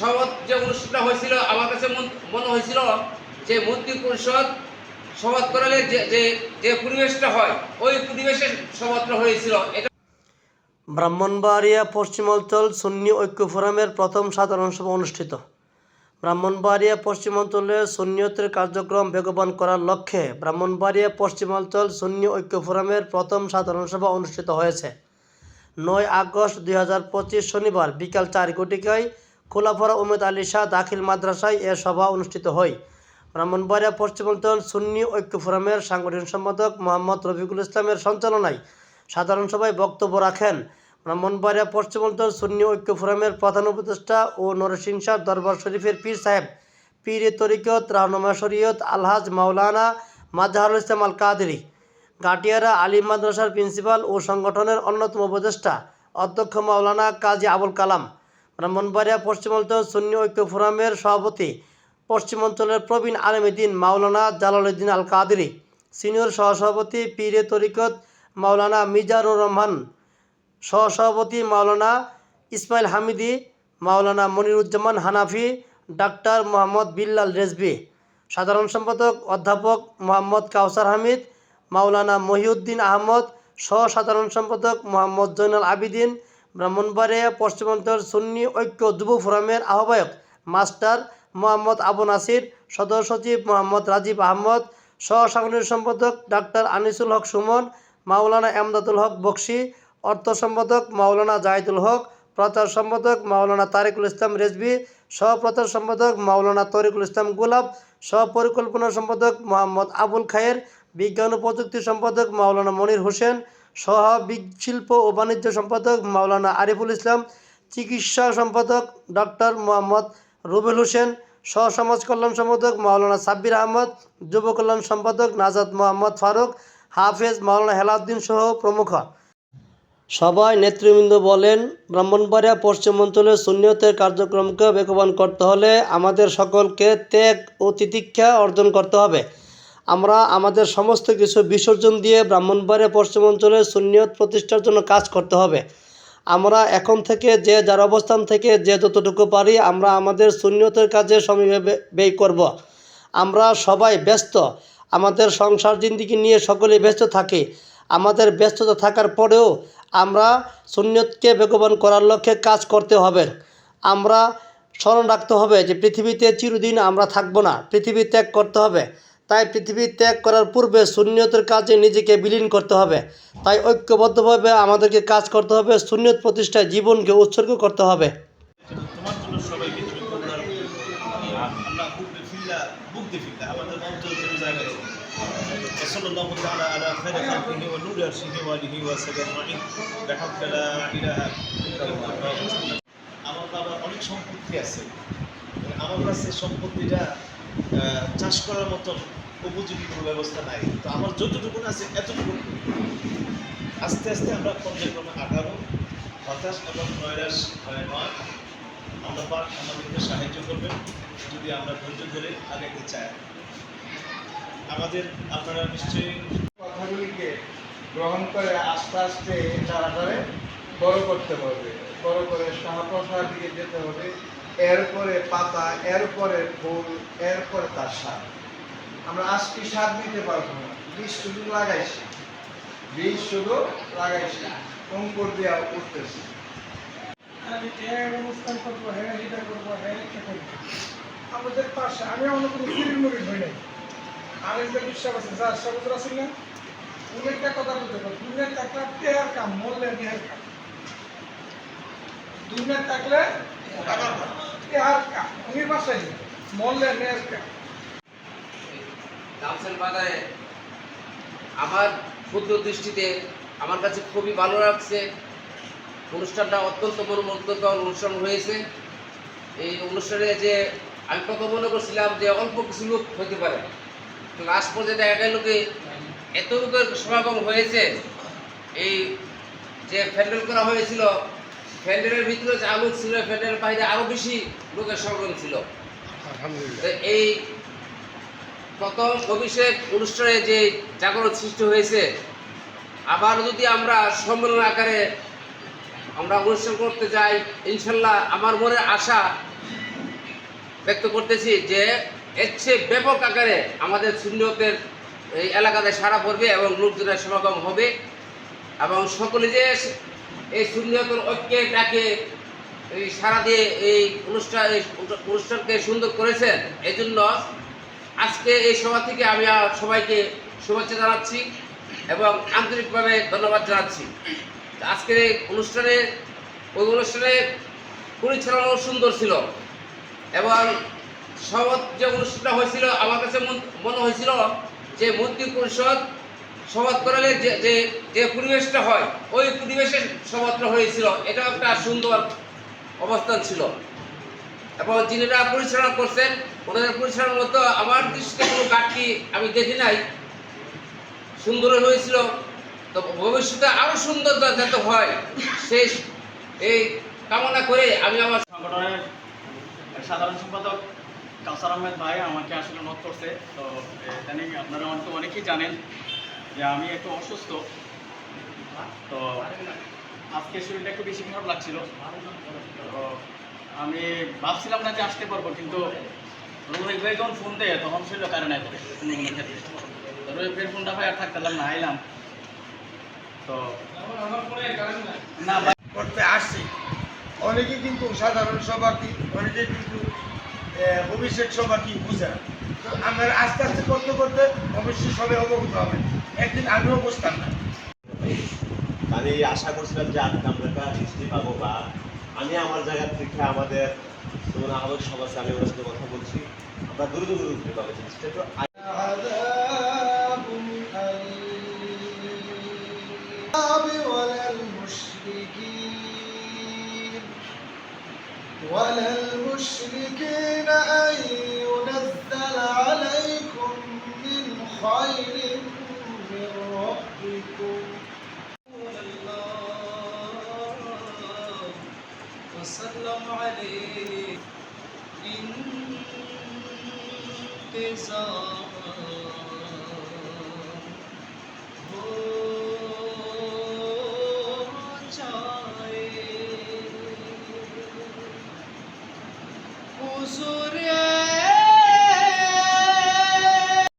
শপথ যে অনুষ্ঠানটা হয়েছিল, আমার কাছে মনে হয়েছিল যে মন্ত্রী পরিষদ শপথ করালে যে যে পরিবেশটা হয়, ওই পরিবেশের শপথটা হয়েছিল। ব্রাহ্মণবাড়িয়া পশ্চিমাঞ্চল সুন্নি ঐক্য ফোরামের প্রথম সাধারণ সভা অনুষ্ঠিত। ব্রাহ্মণবাড়িয়া পশ্চিমাঞ্চলে সুন্নিয়তের কার্যক্রম বেগবান করার লক্ষ্যে ব্রাহ্মণবাড়িয়া পশ্চিমাঞ্চল সুন্নি ঐক্য ফোরামের প্রথম সাধারণ সভা অনুষ্ঠিত হয়েছে। নয় আগস্ট দুই হাজার পঁচিশ শনিবার বিকাল চার কোটিকায় খোলাফাড়া উমেদ আলী শাহ দাখিল মাদ্রাসায় এ সভা অনুষ্ঠিত হয়। ব্রাহ্মণবাড়িয়া পশ্চিমাঞ্চল সুন্নি ঐক্য ফোরামের সাংগঠনিক সম্পাদক মোহাম্মদ রফিকুল ইসলামের সঞ্চালনায় সাধারণ সভায় বক্তব্য রাখেন। ব্রাহ্মণবাড়িয়া পশ্চিমাঞ্চল সুন্নি ঐক্য ফোরামের প্রধান উপদেষ্টা ও নরসিংসার দরবার শরীফের পীর সাহেব, পীর তরিকত রাহনুমা শরীয়ত আলহাজ মাওলানা মাজহারুল ইসলাম আল কাদেরি গাটিয়ারা আলিম মাদ্রাসার প্রিন্সিপাল ও সংগঠনের অন্যতম উপদেষ্টা অধ্যক্ষ মাওলানা কাজী আবুল কালাম ব্রাহ্মণবাড়িয়া পশ্চিমাঞ্চল সুন্নি ঐক্য ফোরামের সভাপতি পশ্চিমাঞ্চলের প্রবীণ আলমীদ্দিন মাওলানা জালালউদ্দিন আল কাদেরি সিনিয়র সহসভাপতি পীরে তরিকত মাওলানা মিজানুর রহমান, সহসভাপতি মাওলানা ইসমাইল হামিদি, মাওলানা মনিরুজ্জামান হানাফি, ডাক্তার মোহাম্মদ বিল্লাল রেজবি সাধারণ সম্পাদক অধ্যাপক মোহাম্মদ কাউসার হামিদ, মাওলানা মহিউদ্দিন আহমদ সহ সাধারণ সম্পাদক মোহাম্মদ জৈনাল আবিদিন ব্রাহ্মণবাড়িয়া পশ্চিমাঞ্চল সুন্নি ঐক্য যুব ফোরামের আহ্বায়ক মাস্টার মোহাম্মদ আবু নাসির, সদর সচিব মোহাম্মদ রাজীব আহমদ সহ সাংগঠনিক সম্পাদক ডাক্তার আনিসুল হক সুমন, মাওলানা এমদাদুল হক বক্সি, অর্থ সম্পাদক মাওলানা জাহিদুল হক, প্রচার সম্পাদক মাওলানা তারিকুল ইসলাম রেজবি সহ প্রচার সম্পাদক মাওলানা তরিকুল ইসলাম গুলাব সহ পরিকল্পনা সম্পাদক মোহাম্মদ আবুল খায়ের, বিজ্ঞান ও প্রযুক্তি সম্পাদক মাওলানা মনির হোসেন সহ শিল্প ও বাণিজ্য সম্পাদক মাওলানা আরিফুল ইসলাম, চিকিৎসা সম্পাদক ডক্টর মোহাম্মদ রুবেল হোসেন সহ সমাজ কল্যাণ সম্পাদক মাওলানা সাব্বির আহমদ, যুব কল্যাণ সম্পাদক নাজাদ মোহাম্মদ ফারুক, হাফেজ মাওলানা হেলাউদ্দিন সহ প্রমুখ। সবাই নেতৃবৃন্দ বলেন, ব্রাহ্মণবাড়িয়া পশ্চিমাঞ্চলে শূন্যতের কার্যক্রমকে বেগবান করতে হলে আমাদের সকলকে ত্যাগ ও তিতিক্ষা অর্জন করতে হবে। আমরা আমাদের সমস্ত কিছু বিসর্জন দিয়ে ব্রাহ্মণবাড়িয়া পশ্চিমাঞ্চলে শূন্যত প্রতিষ্ঠার জন্য কাজ করতে হবে। আমরা এখন থেকে যে যার অবস্থান থেকে যে যতটুকু পারি আমরা আমাদের শূন্যতের কাজে সময় ব্যয় করব। আমরা সবাই ব্যস্ত। আমাদের সংসার জিন্দিগি নিয়ে সকলে ব্যস্ত থাকি। আমাদের ব্যস্ততা থাকার পরেও আমরা সুন্নিয়তকে বেগবান করার লক্ষ্যে কাজ করতে হবে। আমরা স্মরণ রাখতে হবে যে পৃথিবীতে চিরদিন আমরা থাকব না। পৃথিবী ত্যাগ করতে হবে। তাই পৃথিবী ত্যাগ করার পূর্বে শূন্যতের কাজে নিজেকে বিলীন করতে হবে। তাই ঐক্যবদ্ধভাবে আমাদেরকে কাজ করতে হবে শূন্যত প্রতিষ্ঠায় জীবনকে উৎসর্গ করতে হবে। আমার বাবার অনেক সম্পত্তি আছে। আমার কাছে সম্পত্তিটা চাষ করার মতন উপযোগী কোনো ব্যবস্থা নাই। তো আমার যতটুকু আছে এতটুকু। আস্তে আস্তে আমরা পর্যায়ক্রমে আগাবো হতাশ এবং নৈরাশ হয় নয়। আমরা পাক আমাদেরকে সাহায্য করবেন, যদি আমরা ধৈর্য ধরে আগাইতে চাই। আমাদের আপনারা নিশ্চয়ই কথাগুলিকে গ্রহণ করে আস্তে আস্তে তাড়াতাড়ি বড় করতে হবে। বড় করে শাহপ্রসার দিকে যেতে হবে। এরপরে পাতা, এরপরে ফুল, এরপরে তার স্বাদ। আমরা আজকে স্বাদ দিতে পারব? না বীজ শুধু লাগাইছি। বীজ শুধু লাগাইছি। অঙ্কুর দেওয়া উঠতেছে। আমাদের পাশে, আমি কথা বলতে থাকলে মরলে থাকলে বাজারে আমার ক্ষুদ্র দৃষ্টিতে আমার কাছে খুবই ভালো লাগছে। অনুষ্ঠানটা অত্যন্ত মনোমুগ্ধকর অনুষ্ঠান হয়েছে। এই অনুষ্ঠানে যে আমি কত মনে করছিলাম যে অল্প কিছু লোক হতে পারে। লাস্ট পর্যায়ে দেখা গেল কি এত লোকের সমাগম হয়েছে। এই যে প্যান্ডেল করা হয়েছিল প্যান্ডেলের ভিতরে যা লোক ছিল প্যান্ডেলের বাইরে আরও বেশি লোকের সমাগম ছিল। এই প্রথম অভিষেক অনুষ্ঠানে যে জাগরণ সৃষ্টি হয়েছে আবার যদি আমরা সম্মেলন আকারে আমরা অনুষ্ঠান করতে যাই ইনশাল্লাহ আমার মনে আশা ব্যক্ত করতেছি যে এর চেয়ে ব্যাপক আকারে আমাদের শূন্যতের এই এলাকাতে সারা পড়বে এবং লোকজনের সমাগম হবে এবং সকলে যে এই শূন্যতর ঐক্যে ডাকে এই সারা দিয়ে এই অনুষ্ঠান, এই অনুষ্ঠানকে সুন্দর করেছেন। এই জন্য আজকে এই সভা থেকে আমি সবাইকে শুভেচ্ছা জানাচ্ছি এবং আন্তরিকভাবে ধন্যবাদ জানাচ্ছি। আজকের এই অনুষ্ঠানে, ওই অনুষ্ঠানে পরিচালনাও সুন্দর ছিল এবং শপথ যে অনুষ্ঠানটা হয়েছিল, আমার কাছে মনে হয়েছিল যে মন্ত্রী পরিষদ শপথ করালে যে যে যে পরিবেশটা হয়, ওই পরিবেশে শপথটা হয়েছিল। এটা একটা সুন্দর অবস্থান ছিল। এবং যিনিরা পরিচালনা করছেন, ওনাদের পরিচালনার মতো আমার দৃষ্টিতে কোনো ঘাটতি আমি দেখি নাই। সুন্দর হয়েছিল। তো ভবিষ্যতে আরও সুন্দর যাতে হয় সেই এই কামনা করে আমি আমার সংগঠনের সাধারণ সম্পাদক কাউসার আহমেদ ভাই আমাকে আসলে নোট করছে। তো জানি আপনারা অনেকেই জানেন যে আমি একটু অসুস্থ। তো আজকে শরীরটা একটু বেশি খারাপ লাগছিল। তো আমি ভাবছিলাম না যে আসতে পারব, কিন্তু রোহিত ভাই যখন ফোন দেয়, তখন ছিল কারণে করে কোনো কোনো ক্ষেত্রে রোহিত ভাইয়ের ফোনটা ভাই আর থাকতে না, আইলাম। তো না করতে আসছি। অনেকে কিন্তু সাধারণ সভা কি, অনেকে কিন্তু অভিষেক সভা কি বুঝে তো আমরা আস্তে আস্তে করতে করতে অবশ্যই সবাই অবগত হবে। একদিন আমিও বুঝতাম না আমি আশা করছিলাম যে আজকে আমরা একটা হিস্ট্রি পাবো বা আমি আমার জায়গা থেকে আমাদের যেমন আহ্বায়ক সমাজে আমি ওনার সাথে কথা বলছি আমরা দূরে দূরে উঠতে পাবো জিনিসটা একটু عذاب أليم ولا المشركين ولا المشركين أن ينزل عليكم من خير so